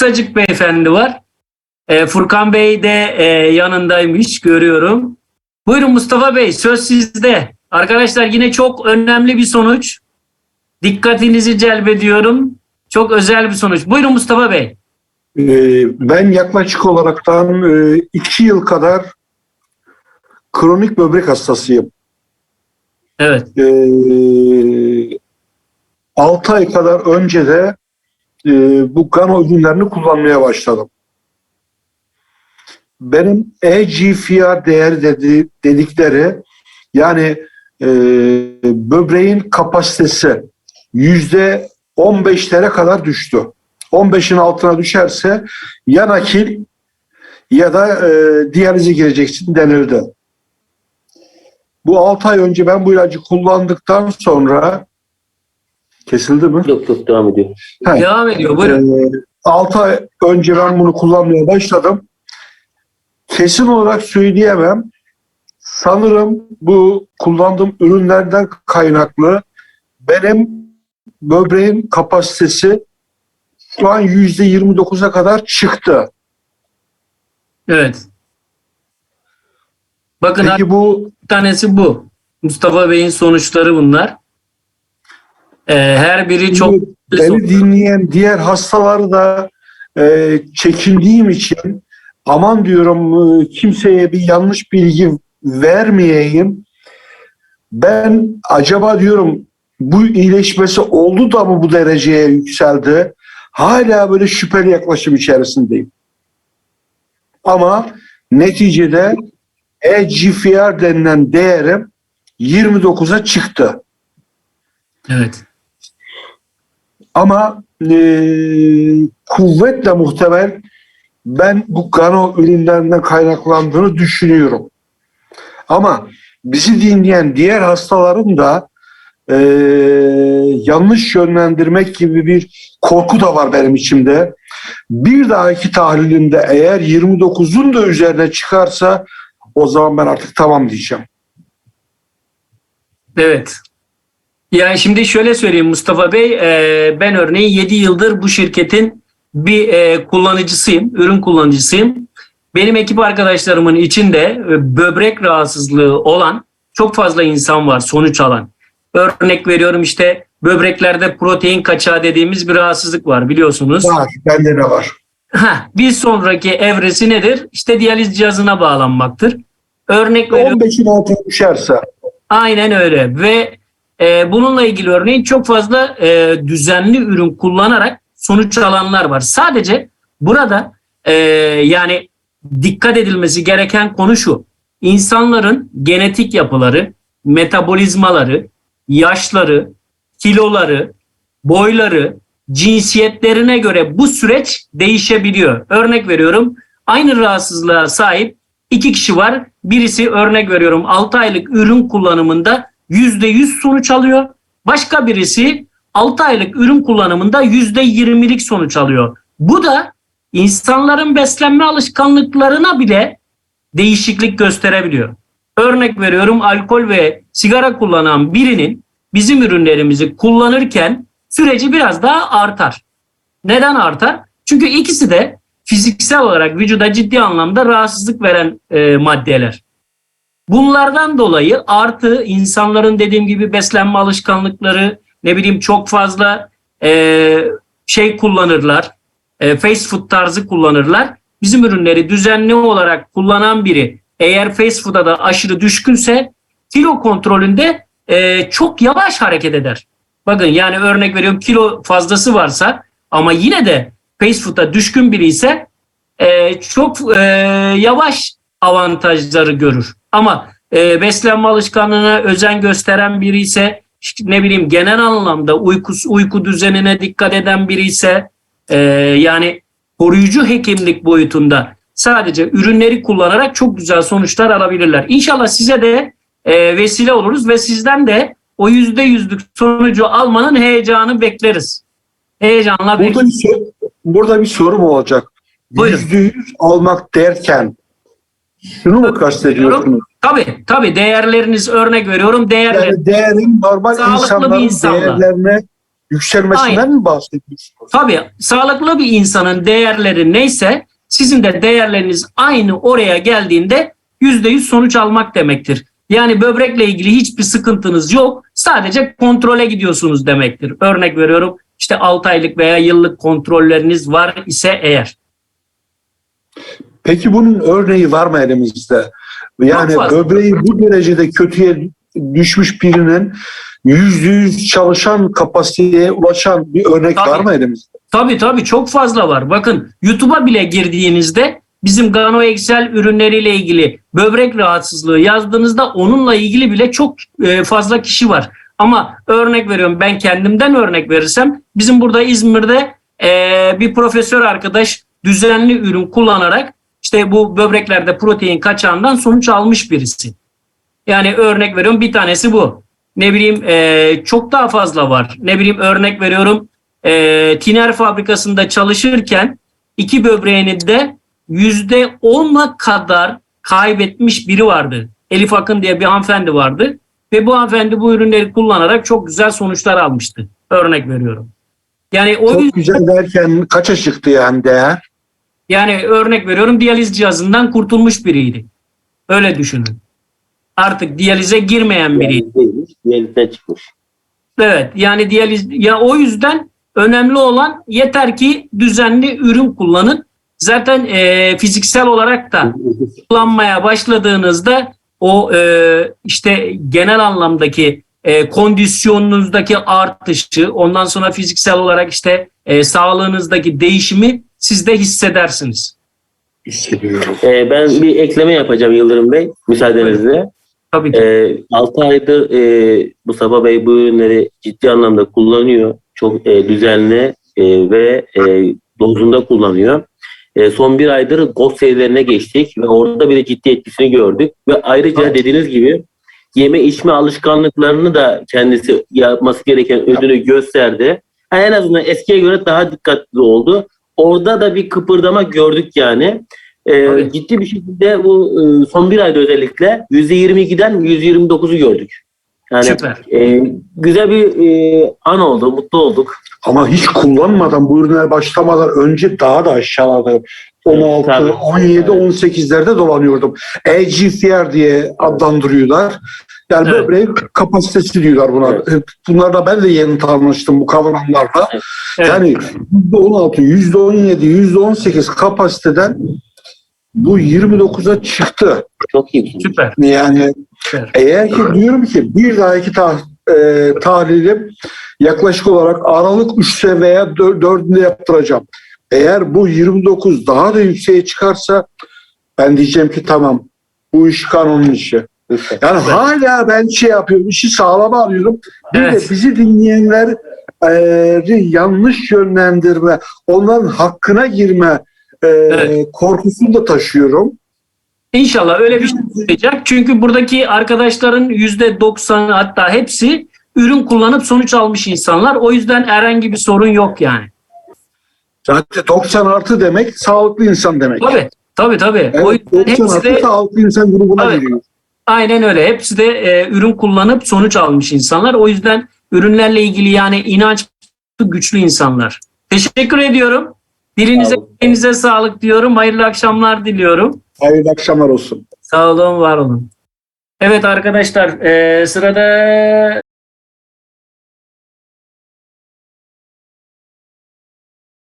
Kısacık beyefendi var. E, Furkan Bey de e, yanındaymış görüyorum. Buyurun Mustafa Bey söz sizde. Arkadaşlar yine çok önemli bir sonuç. Dikkatinizi celbediyorum. Çok özel bir sonuç. Buyurun Mustafa Bey. Ee, Ben yaklaşık olaraktan e, iki yıl kadar kronik böbrek hastasıyım. Evet. 6 ay kadar önce de e, bu gano ürünlerini kullanmaya başladım. Benim EGFR değeri dedi, dedikleri yani e, böbreğin kapasitesi yüzde 15'lere kadar düştü. 15'in altına düşerse ya nakil ya da e, diyalize gireceksin denildi. Bu 6 ay önce ben bu ilacı kullandıktan sonra kesildi mi? Yok yok devam ediyor. He. Devam ediyor. Buyurun. 6 ay önce ben bunu kullanmaya başladım. Kesin olarak söyleyemem. Sanırım bu kullandığım ürünlerden kaynaklı benim böbreğin kapasitesi şu an %29'a kadar çıktı. Evet. Bakın Peki bu tanesi bu. Mustafa Bey'in sonuçları bunlar. Ee, her biri çok beni dinleyen diğer hastaları da e, çekindiğim için aman diyorum e, kimseye bir yanlış bilgi vermeyeyim. Ben acaba diyorum bu iyileşmesi oldu da mı bu dereceye yükseldi? Hala böyle şüpheli yaklaşım içerisindeyim. Ama neticede EGFR denilen değerim 29'a çıktı. Evet. Ama e, kuvvetle muhtemel ben bu gano ürünlerinden kaynaklandığını düşünüyorum. Ama bizi dinleyen diğer hastaların da e, yanlış yönlendirmek gibi bir korku da var benim içimde. Bir dahaki tahlilinde eğer 29'un da üzerine çıkarsa o zaman ben artık tamam diyeceğim. Evet. Yani şimdi şöyle söyleyeyim Mustafa Bey, e, ben örneğin 7 yıldır bu şirketin bir e, kullanıcısıyım, ürün kullanıcısıyım. Benim ekip arkadaşlarımın içinde e, böbrek rahatsızlığı olan çok fazla insan var sonuç alan. Örnek veriyorum işte böbreklerde protein kaçağı dediğimiz bir rahatsızlık var biliyorsunuz. Var, bende de var. Heh, bir sonraki evresi nedir? İşte diyaliz cihazına bağlanmaktır. Örnek veriyorum. 15'in altına düşerse Aynen öyle ve e, bununla ilgili örneğin çok fazla e, düzenli ürün kullanarak sonuç alanlar var. Sadece burada e, yani dikkat edilmesi gereken konu şu. İnsanların genetik yapıları, metabolizmaları, yaşları, kiloları, boyları, cinsiyetlerine göre bu süreç değişebiliyor. Örnek veriyorum aynı rahatsızlığa sahip iki kişi var. Birisi örnek veriyorum 6 aylık ürün kullanımında %100 sonuç alıyor. Başka birisi 6 aylık ürün kullanımında %20'lik sonuç alıyor. Bu da insanların beslenme alışkanlıklarına bile değişiklik gösterebiliyor. Örnek veriyorum alkol ve sigara kullanan birinin bizim ürünlerimizi kullanırken süreci biraz daha artar. Neden artar? Çünkü ikisi de fiziksel olarak vücuda ciddi anlamda rahatsızlık veren e, maddeler. Bunlardan dolayı artı insanların dediğim gibi beslenme alışkanlıkları ne bileyim çok fazla e, şey kullanırlar. E, fast food tarzı kullanırlar. Bizim ürünleri düzenli olarak kullanan biri eğer fast food'a da aşırı düşkünse kilo kontrolünde e, çok yavaş hareket eder. Bakın yani örnek veriyorum kilo fazlası varsa ama yine de fast food'a düşkün biri ise e, çok e, yavaş avantajları görür. Ama e, beslenme alışkanlığına özen gösteren biri ise ne bileyim genel anlamda uykusu, uyku düzenine dikkat eden biri ise e, yani koruyucu hekimlik boyutunda sadece ürünleri kullanarak çok güzel sonuçlar alabilirler. İnşallah size de e, vesile oluruz ve sizden de o yüzde yüzlük sonucu almanın heyecanı bekleriz. Heyecanla Burada bekleriz. bir, sor- burada bir sorum olacak. Yüzde yüz almak derken şunu mu kastediyorsunuz? Tabii tabii değerleriniz örnek veriyorum değerler. Yani değerin normal Sağlıklı insanların insanla. değerlerine yükselmesinden mi bahsediyorsunuz? Tabii sağlıklı bir insanın değerleri neyse sizin de değerleriniz aynı oraya geldiğinde %100 sonuç almak demektir. Yani böbrekle ilgili hiçbir sıkıntınız yok. Sadece kontrole gidiyorsunuz demektir. Örnek veriyorum işte 6 aylık veya yıllık kontrolleriniz var ise eğer. Peki bunun örneği var mı elimizde? Yani böbreği bu derecede kötüye düşmüş birinin yüzde yüz çalışan kapasiteye ulaşan bir örnek Tabii. var mı elimizde? Tabii tabii çok fazla var. Bakın YouTube'a bile girdiğinizde bizim Gano Excel ürünleriyle ilgili böbrek rahatsızlığı yazdığınızda onunla ilgili bile çok e, fazla kişi var. Ama örnek veriyorum ben kendimden örnek verirsem bizim burada İzmir'de e, bir profesör arkadaş düzenli ürün kullanarak işte bu böbreklerde protein kaçağından sonuç almış birisi. Yani örnek veriyorum bir tanesi bu. Ne bileyim e, çok daha fazla var. Ne bileyim örnek veriyorum e, tiner fabrikasında çalışırken iki böbreğini de yüzde onla kadar kaybetmiş biri vardı. Elif Akın diye bir hanımefendi vardı. Ve bu hanımefendi bu ürünleri kullanarak çok güzel sonuçlar almıştı. Örnek veriyorum. Yani o Çok yüzden güzel derken kaça çıktı yani değer? Yani örnek veriyorum diyaliz cihazından kurtulmuş biriydi. Öyle düşünün. Artık diyalize girmeyen biriydi. Diğerinden çıkmış. Evet yani diyaliz ya o yüzden önemli olan yeter ki düzenli ürün kullanın. Zaten e, fiziksel olarak da kullanmaya başladığınızda o e, işte genel anlamdaki e, kondisyonunuzdaki artışı ondan sonra fiziksel olarak işte e, sağlığınızdaki değişimi siz de hissedersiniz. Hissediyorum. Ee, ben bir ekleme yapacağım Yıldırım Bey, müsaadenizle. Tabii ki. Ee, 6 aydır e, Mustafa Bey bu ürünleri ciddi anlamda kullanıyor. Çok e, düzenli e, ve e, dozunda kullanıyor. E, son bir aydır GOT serilerine geçtik ve orada bile ciddi etkisini gördük. Ve ayrıca Evet. dediğiniz gibi yeme içme alışkanlıklarını da kendisi yapması gereken ödünü gösterdi. Ha, en azından eskiye göre daha dikkatli oldu. Orada da bir kıpırdama gördük yani. Ee, Tabii. ciddi bir şekilde bu e, son bir ayda özellikle %22'den %29'u gördük. Yani Süper. e, güzel bir e, an oldu, mutlu olduk. Ama hiç kullanmadan bu ürünler başlamadan önce daha da aşağılarda 16, Tabii. 17, 18'lerde dolanıyordum. EGFR diye adlandırıyorlar. Yani Evet. böbreğin kapasitesi diyorlar buna. Evet. Bunlarla ben de yeni tanıştım bu kavramlarla. Evet. Yani %16, %17, %18 kapasiteden bu 29'a çıktı. Çok iyi. Süper. Yani Süper. eğer ki diyorum ki bir dahaki tah, e, tahlilim yaklaşık olarak Aralık 3'te veya 4'ünde yaptıracağım. Eğer bu 29 daha da yükseğe çıkarsa ben diyeceğim ki tamam bu iş kanunun işi. Yani hala ben şey yapıyorum işi sağlama alıyorum. Bir Evet. de bizi dinleyenler e, yanlış yönlendirme, onların hakkına girme e, Evet. korkusunu da taşıyorum. İnşallah öyle bir şey olacak. Çünkü buradaki arkadaşların %90'ı hatta hepsi ürün kullanıp sonuç almış insanlar. O yüzden herhangi bir sorun yok yani. Zaten 90 artı demek sağlıklı insan demek. Tabii tabii tabii. o Evet, yüzden 90 hepsi artı de sağlıklı insan grubuna Evet. giriyor. Aynen öyle. Hepsi de e, ürün kullanıp sonuç almış insanlar. O yüzden ürünlerle ilgili yani inanç güçlü insanlar. Teşekkür ediyorum. Dilinize, elinize sağlık diyorum. Hayırlı akşamlar diliyorum. Hayırlı akşamlar olsun. Sağ olun, var olun. Evet arkadaşlar, e, sırada